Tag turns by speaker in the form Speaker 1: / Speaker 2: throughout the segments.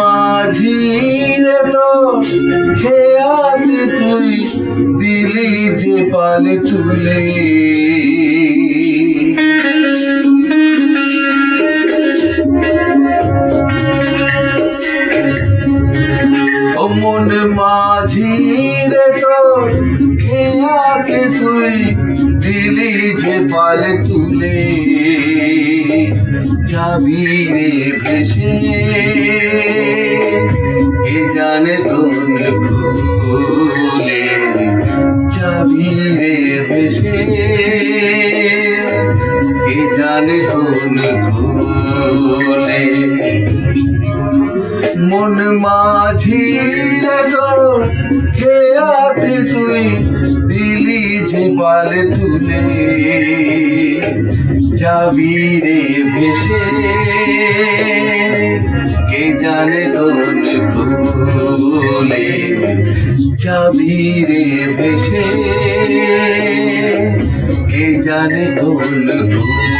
Speaker 1: মাঝিরে তো খেয়াতে তুই দিলি যে পালে তুলে যে পালে তুলে যাবি রে ভেসে এ জানে কোন মন মাঝি খেয়াতে তুই দিলি যে পালে তুলে? যাবি রে ভেসে, কে জানে কোন ভুলে? যাবি রে ভেসে, কে জানে কোন ভুলে?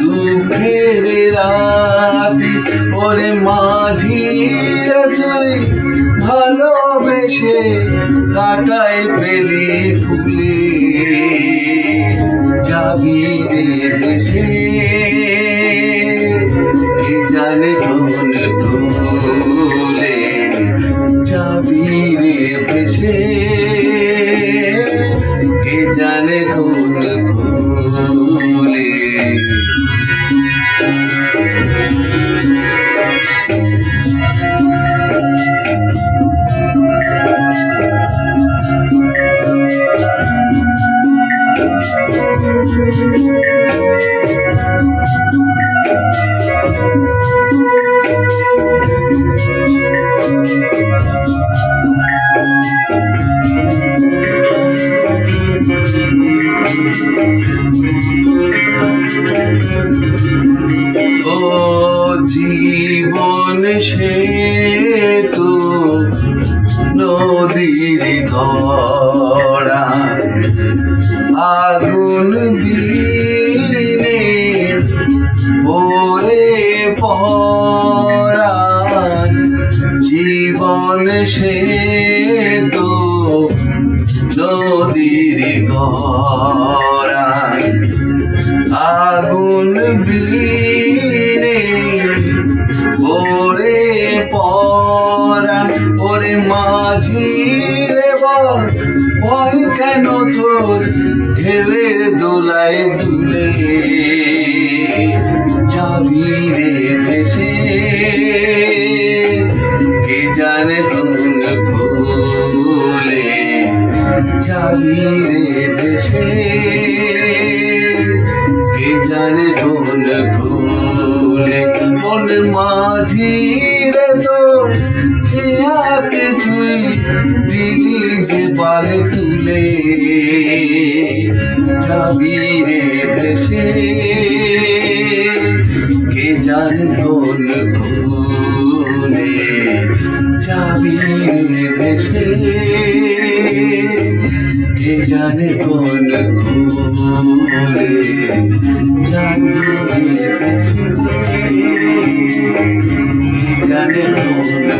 Speaker 1: দুঃখের রাতে। ওরে মাঝি তুই ভালোবেসে কাটায় পেলি ফুলে। ও জীবন সে তো নদীর গড়া আগুন দিনে পরে পড়া জীবন সে আগুন বীরে ওরে পরা ওরে মাঝি কেন তোর? ঢেউয়ের দোলায় দুলে। যাবি যাবি রে ভেসে কে জানে কোন ভুলে? মন মাঝি রে তোর খেয়াকে তুই দিলি যে পালে তুলে যাবি রে ভেসে। কে জানে কোন ভুলে? যাবি রে ভেসে। জানে কোন ভুলে যাবি রে ভেসে কে জানে ভুলে